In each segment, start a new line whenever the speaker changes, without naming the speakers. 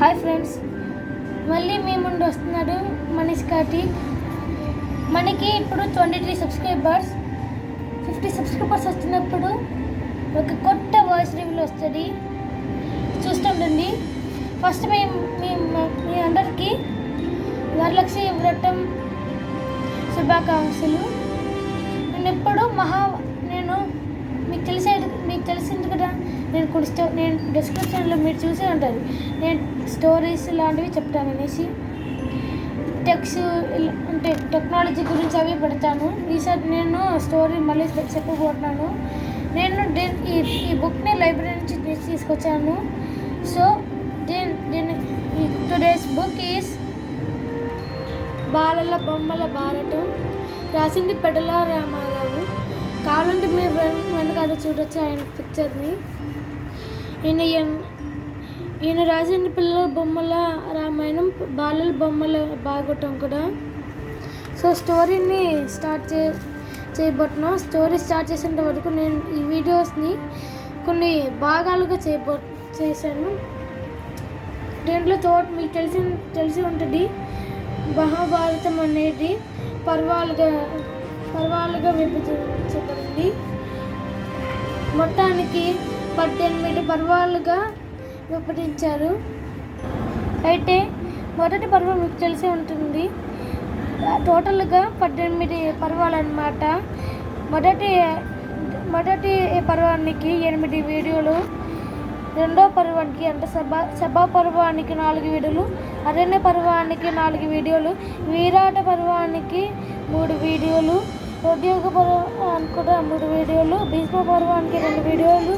Hi friends. మళ్ళీ మీ ముందు వస్తున్నాడు మనీష్ కాటి మనకి ఇప్పుడు twenty three subscribers fifty subscribers వస్తున్నప్పుడు ఒక కొత్త వాయిస్ రివ్యూలు వస్తుంది. చూస్తుండండి ఫస్ట్ మేము మీ మీ అందరికీ వరలక్ష్మి వ్రతం శుభాకాంక్షలు. నేను ఎప్పుడు మహా తెలిసేది మీకు తెలిసే మీకు తెలిసింది కదా? నేను కొన్ని స్టో నేను డిస్క్రిప్షన్లో మీరు చూసే ఉంటారు. నేను స్టోరీస్ లాంటివి చెప్తాను అనేసి. టెక్స్ అంటే టెక్నాలజీ గురించి అవి పెడతాను. ఈసారి నేను స్టోరీ మళ్ళీ చెప్పబోతున్నాను. నేను దే- ఈ ఈ బుక్ని లైబ్రరీ నుంచి తీసుకొచ్చాను. సో దీని దీని టుడేస్ బుక్ ఈస్ బాలల బొమ్మల భారతం. రాసింది పెడల రామ కావాలంటే మీరు వెన్- వెనకాల చూడొచ్చు ఆయన పిక్చర్ని ఈయన ఈయన రాసిన పిల్లల బొమ్మల రామాయణం బాలల బొమ్మల భాగవతం కూడా. సో స్టోరీని స్టార్ట్ చే చేయబోతున్నాం. స్టోరీ స్టార్ట్ చేసిన వరకు నేను ఈ వీడియోస్ని కొన్ని భాగాలుగా చేయబో చేశాను. దీంట్లో తోట మీకు తెలిసి తెలిసి ఉంటుంది. మహాభారతం అనేది పర్వాలుగా పర్వాలుగా విభజించబడింది. మొత్తానికి పద్దెనిమిది పర్వాలుగా విభజించారు. అయితే మొదటి పర్వం మీకు తెలిసి ఉంటుంది. టోటల్గా పద్దెనిమిది పర్వాలు అనమాట మొదటి మొదటి పర్వానికి ఎనిమిది వీడియోలు రెండో పర్వానికి అంటే సభ సభా పర్వానికి నాలుగు వీడియోలు అరణ్య పర్వానికి నాలుగు వీడియోలు వీరాట పర్వానికి ఉద్యోగ పర్వం కూడా మూడు వీడియోలు భీష్మ పర్వానికి రెండు వీడియోలు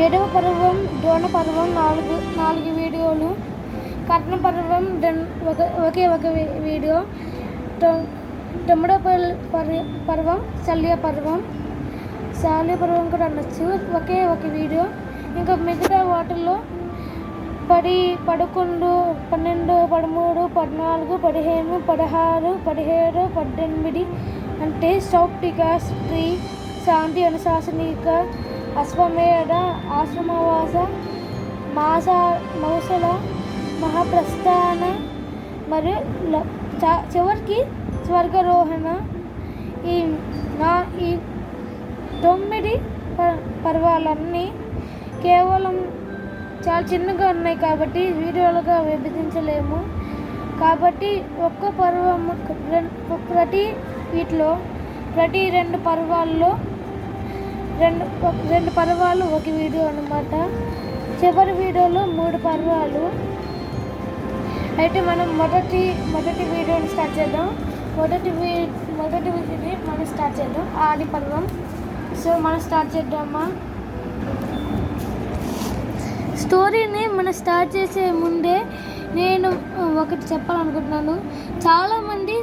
ఏడవ పర్వం ద్రోణ పర్వం నాలుగు నాలుగు వీడియోలు కట్న పర్వం రెం- ఒక ఒకే ఒక వీడియో తొ- పర్- పర్- పర్వం శల్య పర్వం శాల్య పర్వం కూడా అనొచ్చు ఒకే ఒక వీడియో ఇంకా మిగతా వాటిల్లో పది పదకొండు పన్నెండు పదమూడు పద్నాలుగు పదిహేను పదహారు పదిహేడు పద్దెనిమిది అంటే సౌప్టిక స్త్రీ శాంతి అనుశాసనిక అశ్వమేధ ఆశ్రమవాస మాస మౌసల మహాప్రస్థాన మరియు చ- చివరికి స్వర్గరోహణ. ఈ నా ఈ తొమ్మిది ప- పర్వాలన్నీ కేవలం చాలా చిన్నగా ఉన్నాయి కాబట్టి వీడియోలుగా విభజించలేము. కాబట్టి ఒక్క పర్వం ప్రతి వీటిలో ప్రతి రెండు పర్వాల్లో రెండు రెండు పర్వాలు ఒక వీడియో అన్నమాట. చివరి వీడియోలో మూడు పర్వాలు. అయితే మనం మొదటి మొదటి వీడియోని స్టార్ట్ చేద్దాం. మొదటి వీ మొదటి వీడియోని మనం స్టార్ట్ చేద్దాం. ఆది పర్వం. సో మనం స్టార్ట్ చేద్దామా? స్టోరీని మనం స్టార్ట్ చేసే ముందే నేను ఒకటి చెప్పాలనుకుంటున్నాను. చాలామంది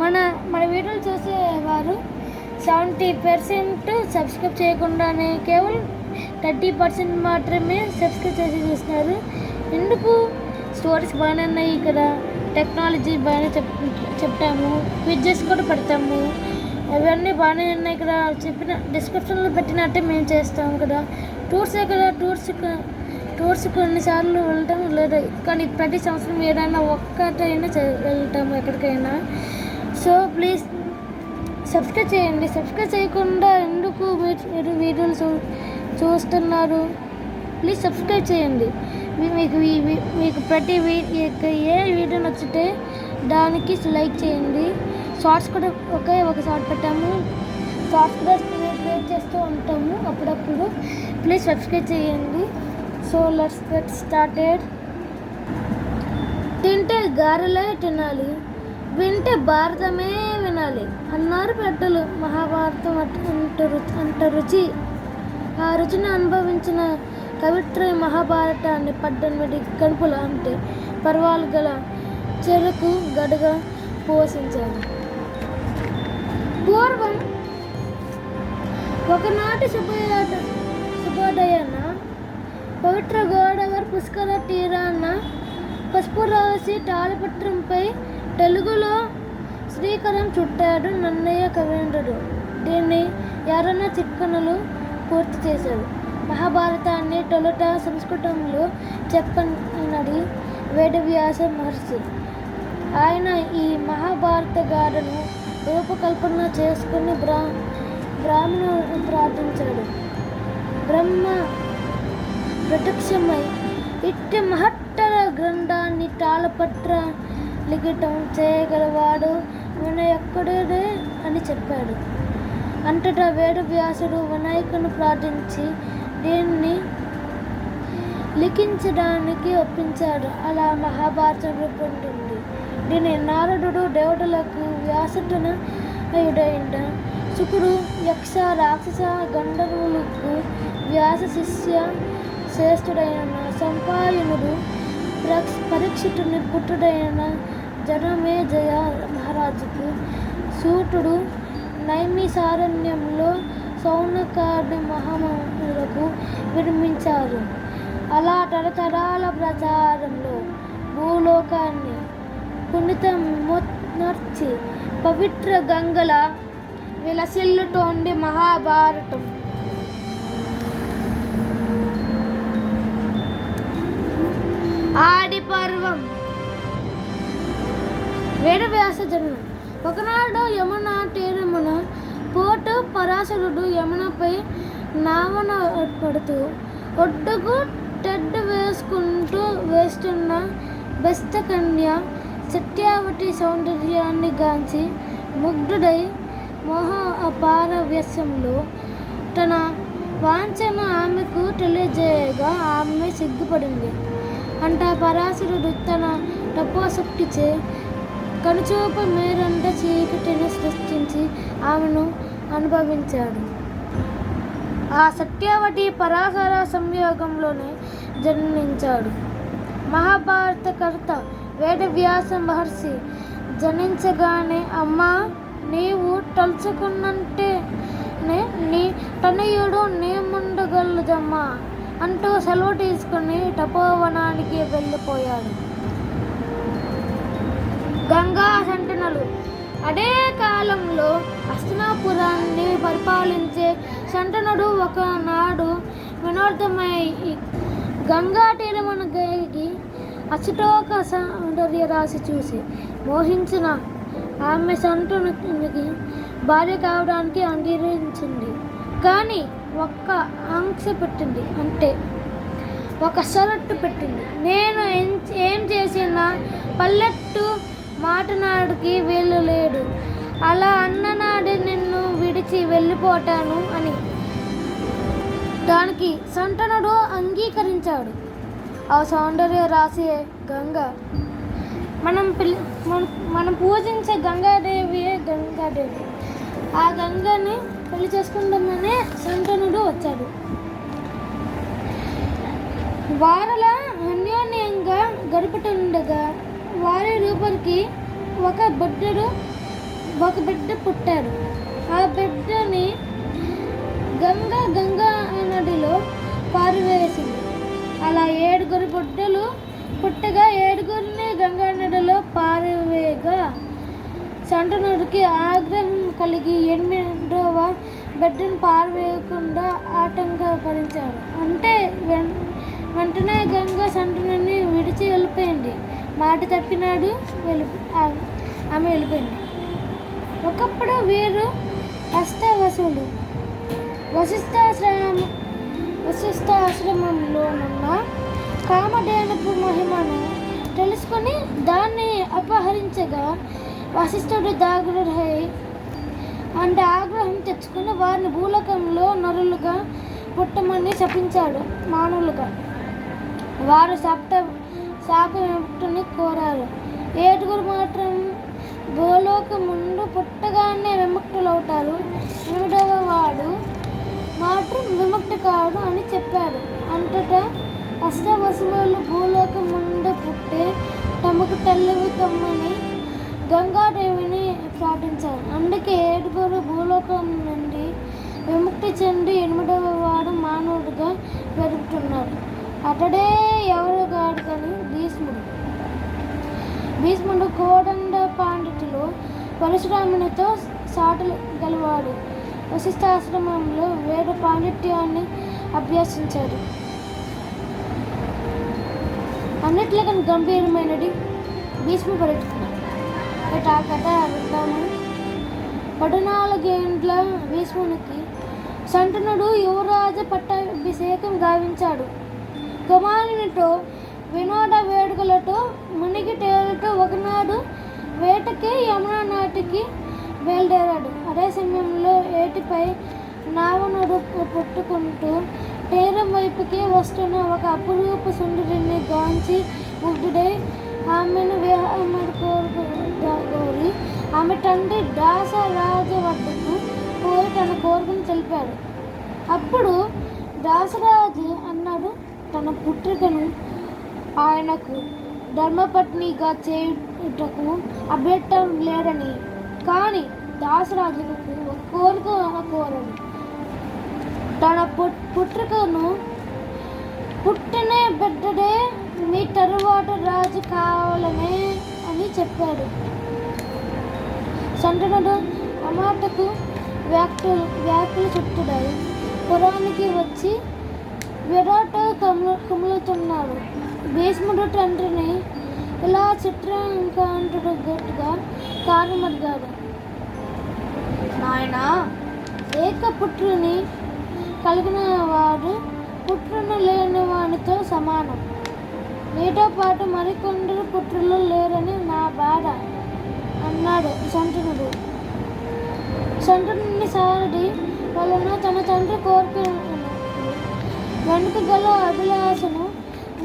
మన మన వీడియోలు చూసేవారు సెవెంటీ పర్సెంట్ సబ్స్క్రైబ్ చేయకుండానే కేవలం థర్టీ పర్సెంట్ మాత్రమే సబ్స్క్రైబ్ చేసి చూస్తున్నారు. ఎందుకు? స్టోరీస్ బాగానే ఉన్నాయి ఇక్కడ. టెక్నాలజీ బాగానే చెప్ చెప్తాము క్విజెస్ కూడా పెడతాము. అవన్నీ బాగానే ఉన్నాయి ఇక్కడ చెప్పిన డిస్క్రిప్షన్లో పెట్టినట్టే మేము చేస్తాము కదా. టూర్స్ కదా? టూర్స్ టూర్స్ కొన్నిసార్లు వెళ్ళటం లేదు? కానీ ప్రతి సంవత్సరం ఏదైనా ఒక్కటైనా వెళ్తాము ఎక్కడికైనా. సో ప్లీజ్ సబ్స్క్రైబ్ చేయండి. సబ్స్క్రైబ్ చేయకుండా ఎందుకు మీరు వీడియోలు చూ చూస్తున్నారు? ప్లీజ్ సబ్స్క్రైబ్ చేయండి. మీకు మీకు ప్రతి వీ ఏ వీడియో నచ్చితే దానికి లైక్ చేయండి. షార్ట్స్ కూడా ఒకే ఒక షార్ట్ పెట్టాము. షార్ట్స్ కూడా క్రియేట్ చేస్తూ ఉంటాము అప్పుడప్పుడు. ప్లీజ్ సబ్స్క్రైబ్ చేయండి. సో లెట్స్ గెట్ స్టార్టెడ్ తింటే గారెలే తినాలి. వింటే భారతమే వినాలి. అన్నారు పెద్దలు మహాభారతం అట్- అంట రుచి అంట రుచి. ఆ రుచిని అనుభవించిన కవిత్ర మహాభారతాన్ని పద్దెనిమిది కడుపుల అంటే పర్వాలు గల చెరుకు గడుగా పోషించారు. పూర్వం ఒకనాటి శుభోదయ శుభోదయాన పవిత్ర గోదావరి పుష్కర తీరాన పసుపు రాసి తాళపత్రంపై తెలుగులో శ్రీకరం చుట్టాడు నన్నయ్య కవేంద్రుడు. దీన్ని ఎర్రన చిక్కనలు పూర్తి చేశాడు. మహాభారతాన్ని తొలుట సంస్కృతంలో చెప్పనది వేదవ్యాస మహర్షి. ఆయన ఈ మహాభారత గాథను రూపకల్పన చేసుకుని బ్రా బ్రాహ్మణులను ప్రార్థించాడు. బ్రహ్మ ప్రత్యక్షమై ఇట్టి మహత్తర గ్రంథాన్ని తాళపత్ర లిఖితం చేయగలవాడు వినయక్కుడే అని చెప్పాడు. అంతటా వేదవ్యాసుడు వినాయకుని ప్రార్థించి దీన్ని లిఖించడానికి ఒప్పించాడు. అలా మహాభారతం రూపొందింది. దీని నారదుడు దేవతలకు వ్యాసుడున అయుడైన శుకుడు యక్ష రాక్షస గంధర్వులకు వ్యాస శిష్య శ్రేష్ఠుడైన సంపాయనుడు ప్రక్ష పరీక్షితుని పుట్టుడైన జనమేజయ మహారాజుకు. సూటుడు నైమిసారణ్యంలో సౌనకాది మహాములకు విరమించారు అలా తరతరాల ప్రచారంలో భూలోకాన్ని పునితమొనర్చి పవిత్ర గంగల విలసిల్లుతోంది మహాభారతం. ఆది పర్వం వేదవ్యాస జన్మ ఒకనాడు యమున తీరమున పోటు పరాశరుడు యమునపై నావన పడుతూ ఒడ్డుకు టెడ్ వేసుకుంటూ వేస్తున్న బెస్తకన్య సత్యావతి సౌందర్యాన్ని గాంచి ముగ్ధుడై మోహ అపార వ్యసంలో తన వాంఛన ఆమెకు తెలియజేయగా ఆమె సిగ్గుపడింది. అంట పరాశరుడు తన తపోశక్తిచే కనుచూపు మేరంట చీకటిని సృష్టించి ఆమెను అనుభవించాడు. ఆ సత్యవతి పరాశర సంయోగంలోనే జన్మించాడు. మహాభారత కర్త వేదవ్యాస మహర్షి జనించగానే అమ్మా నీవు తలుచుకున్నంటే నీ తనయుడు నేముండగలదమ్మా అంటూ సెలవు తీసుకుని తపోవనానికి వెళ్ళిపోయాడు. గంగా సంటనలు అదే కాలంలో హస్తనాపురాన్ని పరిపాలించే సంటనుడు ఒకనాడు వినోదమై గంగా తీరమున గైకి అచుటోక సౌందర్య రాశి చూసి మోహించిన ఆమె సంతునికి భార్య కావడానికి అంగీకరించింది. కానీ ఒక్క ఆంక్ష పెట్టింది. అంటే ఒక షరట్టు పెట్టింది. నేను ఏం చేసినా పల్లెట్టు మాటనాడికి వీలు లేడు అలా అన్ననాడే నిన్ను విడిచి వెళ్ళిపోతాను అని. దానికి సంటనుడు అంగీకరించాడు. ఆ సౌందర్య రాసే గంగ. మనం పిలి మనం మనం పూజించే గంగాదేవియే గంగాదేవి. ఆ గంగని పెళ్ళి చేసుకుంటామనే సంతనుడు వచ్చాడు. వారల అన్యోన్యంగా గడుపుతుండగా వారి రూపరికి ఒక బిడ్డడు ఒక బిడ్డ పుట్టాడు ఆ బిడ్డని గంగా గంగా నదిలో పారివేసింది. అలా ఏడుగురు బిడ్డలు పుట్టగా ఏడుగురిని గంగా నదిలో పారివేయగా సంటనుడికి ఆగ్రహం కలిగి ఎనిమిదవ బిడ్డను పారవేయకుండా ఆటంకపరించాడు అంటే వెంటనే గంగ సంటనుని విడిచి వెళ్ళిపోయి మాట తప్పినాడు వెళ్ళి ఆమె వెళ్ళిపోయింది. ఒకప్పుడు వీరు అష్టవసులు. వశిష్ఠాశ్రమం వశిష్ఠాశ్రమంలోనున్న కామధేనుపు మహిమను తెలుసుకొని దాన్ని అపహరించగా వశిష్ఠుడు దాగుడై అంటే ఆగ్రహం తెచ్చుకుని వారిని భూలోకంలో నరులుగా పుట్టమని శపించాడు మానవులుగా. వారు సప్త శాప కోరారు. ఏడుగురు మాత్రం గోలోకి ముందు పుట్టగానే విముక్తులవుతారు. ఎనిమిదవ వాడు మాత్రం విముక్తి కాడు అని చెప్పారు. అంతటా అష్టవసులు భూలోకం ముందు పుట్టే తమకు తల్లివి కమ్మని గంగాదేవిని ప్రార్థించారు. అందుకే ఏడుగురు భూలోకం నుండి విముక్తి చెంది ఎనిమిదవ వాడు మా అతడే ఎవరు కాడు కానీ భీష్ముడు. భీష్ముడు కోదండ పాండితులు పరశురామునితో సాటలు గలవాడు. వశిష్ఠాశ్రమంలో వేద పాండిత్యాన్ని అభ్యసించాడు. అన్నిట్లకన్నా గంభీరమైనది భీష్మ పర్యటన ఇట ఆ కథ విందాము. పద్నాలుగేండ్ల భీష్మునికి శంటనుడు యువరాజ పట్టాభిషేకం గావించాడు. కుమారునితో వినోద వేడుకలతో మునిగి తేలుతూ ఒకనాడు వేటకి యమునా నాటికి బయలుదేరాడు. అదే సమయంలో ఏటిపై నావనుడు పుట్టుకుంటూ తీరం వైపుకి వస్తున్న ఒక అపురూప సుందరిని గాంచి ముగ్ధుడై ఆమెను కోరుకు కోరి ఆమె తండ్రి దాసరాజు వద్దకు పోయి తన కోరికను తెలిపాడు. అప్పుడు దాసరాజు అన్నాడు తన పుత్రికను ఆయనకు ధర్మపత్నిగా చేయుటకు అభ్యర్థం లేడని. కానీ దాసరాజుకు ఒక కోరిక కోరడు తన పుట్ పుత్రికను పుట్టిన బిడ్డడే మీ తరువాత రాజు కావాలనే అని చెప్పాడు. సంతనుడు అమాటకు వ్యాఖ్యలు వ్యాఖ్యలు చుట్టుడాయి పురానికి వచ్చి విరాట కమ్ము కుమ్ములుతున్నాడు. భీష్ముడు తండ్రిని ఇలా చిత్రాంకాంటుగా కారణమడిగాడు నాయన! ఏకపుత్రుని కలిగిన వాడు పుత్రుని లేని వానితో సమానం. నీతో పాటు మరికొందరు పుత్రులు లేరని నా బాధ అన్నాడు శంతనుడు శంతనుని సారథి వలన తన తండ్రి కోరిక వెనుక గల అభిలాషను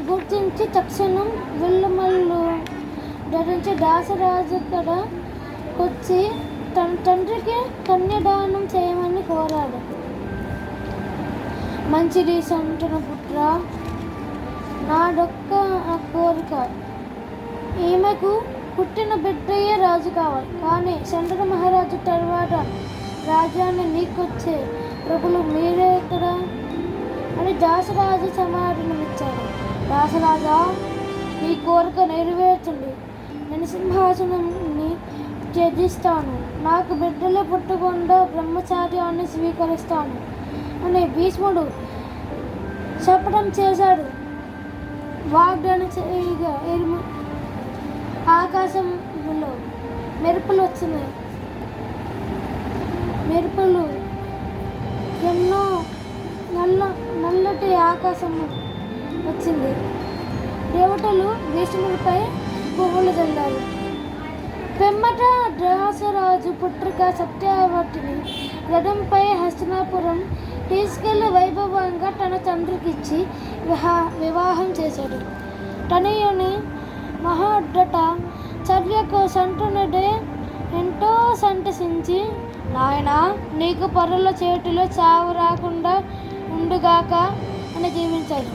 గుర్తించి తక్షణం విల్లుమల్లు ధరించి దాసరాజు కడ వచ్చి తన తండ్రికి కన్యదానం చేయమని కోరాడు. మంచిది సంతన పుత్ర నాడొక్క కోరిక. ఈమెకు పుట్టిన బిడ్డయే రాజు కావాలి. కానీ చంద్ర మహారాజు తర్వాత రాజ్యాన్ని నీకొచ్చే ప్రభులు మీరే ఇక్కడ అని దాసరాజు సమాధానమిచ్చాడు. దాసరాజా నీ కోరిక నెరవేర్చండి. నేను సింహాసనాన్ని త్యజిస్తాను. నాకు బిడ్డలు పుట్టకుండా బ్రహ్మచార్యాన్ని స్వీకరిస్తాను అని భీష్ముడు చెప్పడం చేశాడు. వాగ్దానం చేయగా ఎరుము ఆకాశంలో మెరుపులు వచ్చినాయి. మెరుపులు ఎన్నో నల్ల నల్లటి ఆకాశం వచ్చింది. దేవతలు భీష్ముడిపై పువ్వులు చల్లారు పెమ్మట ద్రాసరాజు పుత్రిక సత్యవతిని రథంపై హస్తినాపురం తీసుకెళ్ళి వైభవంగా తన తండ్రికిచ్చి విహా వివాహం చేశాడు. తనయుని మహోడ్డట చర్యకు సంతునుడే ఎంతో సంతసించి నాయన నీకు పరుల చేతిలో చావు రాకుండా ఉండుగాక అని జీవించాడు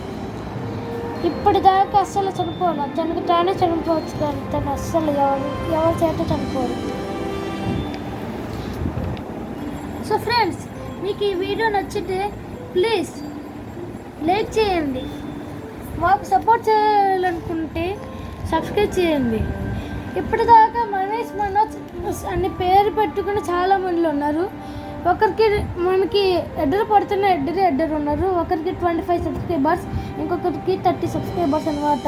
ఇప్పటిదాకా అస్సలు చనిపోను. తనకు తానే చనిపోవచ్చు కానీ తను అస్సలు ఎవరు ఎవరి చేత చనిపోరు సో ఫ్రెండ్స్ మీకు ఈ వీడియో నచ్చితే ప్లీజ్ లైక్ చేయండి. మాకు సపోర్ట్ చేయాలనుకుంటే సబ్స్క్రైబ్ చేయండి. ఇప్పటిదాకా మనీష్ మనోజ్ అనే పేరు పెట్టుకుని చాలా ఉన్నారు. ఒకరికి మనకి ఎడ్డరు పడుతున్న ఎడ్డరు ఎడ్డరు ఉన్నారు. ఒకరికి ట్వంటీ ఫైవ్ సబ్స్క్రైబర్స్ ఇంకొకరికి థర్టీ సబ్స్క్రైబర్స్ అనమాట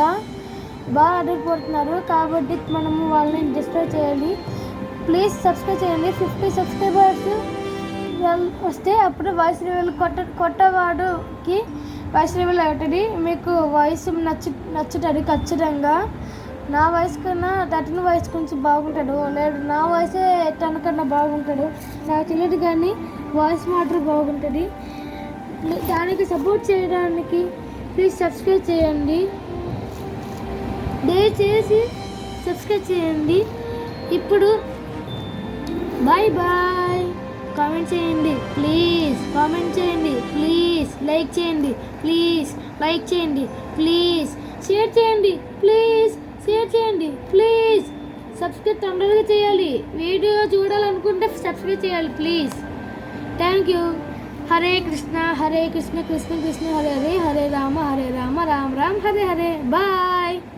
బాగా అడ్డరు పడుతున్నారు కాబట్టి మనము వాళ్ళని డిస్ట్రాయ్ చేయాలి. ప్లీజ్ సబ్స్క్రైబ్ చేయండి. ఫిఫ్టీ సబ్స్క్రైబర్స్ వస్తే అప్పుడు వాయిస్ రివెల్ కొట్ట కొట్టవాడుకి వాయిస్ రివెల్ అవుతుంది మీకు వాయిస్ నచ్చు నచ్చుతుంది ఖచ్చితంగా. నా వయసు కన్నా తటిన వయసు కొంచెం బాగుంటాడు. లేదు నా తన కన్నా బాగుంటాడు. నాకు తెలియదు కానీ వాయిస్ మాత్రం బాగుంటుంది. దానికి సపోర్ట్ చేయడానికి ప్లీజ్ సబ్స్క్రైబ్ చేయండి. దయచేసి సబ్స్క్రైబ్ చేయండి. ఇప్పుడు బాయ్ బాయ్ కామెంట్ చేయండి ప్లీజ్ కామెంట్ చేయండి ప్లీజ్ లైక్ చేయండి ప్లీజ్ లైక్ చేయండి ప్లీజ్ షేర్ చేయండి ప్లీజ్ షేర్ చేయండి. ప్లీజ్. సబ్స్క్రైబ్ తొందరగా చేయాలి. వీడియో చూడాలనుకుంటే సబ్స్క్రైబ్ చేయాలి. Please. Thank you. Hare Krishna Hare Krishna Krishna Krishna Hare Hare Hare Rama Hare Rama Rama Rama Hare Hare. Bye.